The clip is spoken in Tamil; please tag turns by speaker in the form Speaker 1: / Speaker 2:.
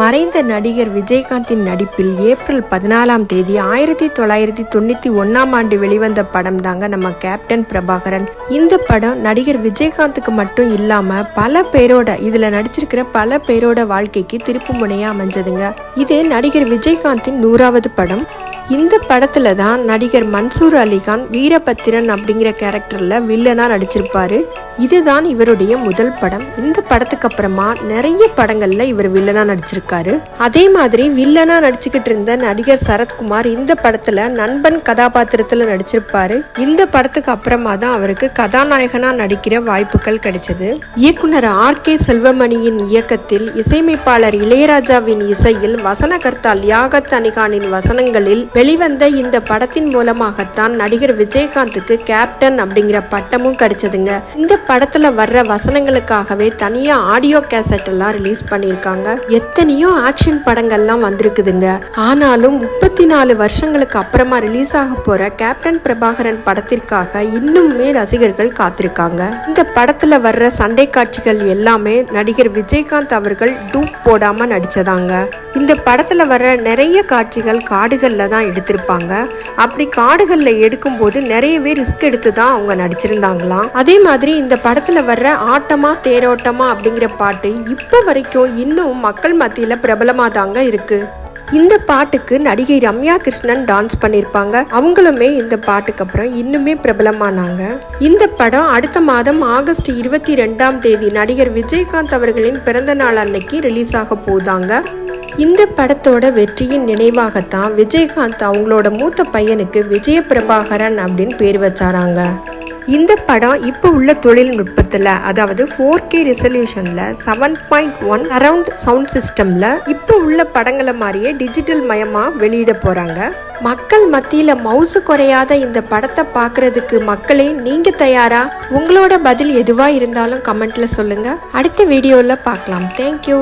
Speaker 1: மறைந்த நடிகர் விஜயகாந்தின் நடிப்பில் ஏப்ரல் பதினாலாம் தேதி ஆயிரத்தி தொள்ளாயிரத்தி தொண்ணூத்தி ஒன்னாம் ஆண்டு வெளிவந்த படம் தாங்க நம்ம கேப்டன் பிரபாகரன். இந்த படம் நடிகர் விஜயகாந்துக்கு மட்டும் இல்லாம பல பேரோட இதுல நடிச்சிருக்கிற பல பேரோட வாழ்க்கைக்கு திருப்பு முனையா அமைஞ்சதுங்க. இது நடிகர் விஜயகாந்தின் நூறாவது படம். இந்த படத்தில் தான் நடிகர் மன்சூர் அலிகான் வீரபத்திரன் அப்படிங்கிற கேரக்டரில் வில்லனாக நடிச்சிருப்பாரு. இதுதான் இவருடைய முதல் படம். இந்த படத்துக்கு அப்புறமா நிறைய படங்களில் இவர் வில்லனாக நடிச்சிருக்காரு. அதே மாதிரி வில்லனாக நடிச்சுக்கிட்டு இருந்த நடிகர் சரத்குமார் இந்த படத்தில் நண்பன் கதாபாத்திரத்தில் நடிச்சிருப்பாரு. இந்த படத்துக்கு அப்புறமா தான் அவருக்கு கதாநாயகனாக நடிக்கிற வாய்ப்புகள் கிடைச்சது. இயக்குனர் ஆர் கே செல்வமணியின் இயக்கத்தில் இசையமைப்பாளர் இளையராஜாவின் இசையில் வசனகர்த்தா லியாகத் அணிகானின் வசனங்களில் வெளிவந்த இந்த படத்தின் மூலமாகத்தான் நடிகர் விஜயகாந்துக்கு கேப்டன் அப்படிங்கிற பட்டமும் கிடைச்சதுங்க. இந்த படத்துல வர்ற வசனங்களுக்காகவே தனியா ஆடியோ கேசட் எல்லாம் ரிலீஸ் பண்ணியிருக்காங்க. எத்தனையோ ஆக்ஷன் படங்கள்லாம் வந்திருக்குதுங்க. ஆனாலும் முப்பத்தி நாலு வருஷங்களுக்கு அப்புறமா ரிலீஸ் ஆக போற கேப்டன் பிரபாகரன் படத்திற்காக இன்னுமே ரசிகர்கள் காத்திருக்காங்க. இந்த படத்துல வர்ற சண்டை காட்சிகள் எல்லாமே நடிகர் விஜயகாந்த் அவர்கள் டூப் போடாம நடிச்சதாங்க. இந்த படத்துல வர்ற நிறைய காட்சிகள் காடுகள்ல தான் எடுத்திருப்பாங்க. அப்படி காடுகளில் எடுக்கும்போது நிறையவே ரிஸ்க் எடுத்து தான் அவங்க நடிச்சிருந்தாங்களாம். அதே மாதிரி இந்த படத்தில் வர்ற ஆட்டமா தேரோட்டமா அப்படிங்கிற பாட்டு இப்போ வரைக்கும் இன்னும் மக்கள் மத்தியில் பிரபலமாக தாங்க இருக்கு. இந்த பாட்டுக்கு நடிகை ரம்யா கிருஷ்ணன் டான்ஸ் பண்ணியிருப்பாங்க அவங்களுமே இந்த பாட்டுக்கு அப்புறம் இன்னுமே பிரபலமானாங்க. இந்த படம் அடுத்த மாதம் ஆகஸ்ட் இருபத்தி ரெண்டாம் தேதி நடிகர் விஜயகாந்த் அவர்களின் பிறந்த நாள் அன்னைக்கு ரிலீஸ் ஆக போதாங்க இந்த படத்தோட வெற்றியின் நினைவாகத்தான் விஜயகாந்த் அவங்களோட மூத்த பையனுக்கு விஜய பிரபாகரன் அப்படின்னு பேர் வச்சாராங்க. இந்த படம் இப்போ உள்ள தொழில்நுட்பத்தில் அதாவது four K ரெசல்யூஷனில் seven point one around sound சிஸ்டமில் இப்போ உள்ள படங்களை மாதிரியே டிஜிட்டல் மயமாக வெளியிட போகிறாங்க மக்கள் மத்தியில் மவுசு குறையாத இந்த படத்தை பார்க்குறதுக்கு மக்களே நீங்கள் தயாரா? உங்களோட பதில் எதுவாக இருந்தாலும் கமெண்ட்டில் சொல்லுங்கள் அடுத்த வீடியோவில் பார்க்கலாம். தேங்க்யூ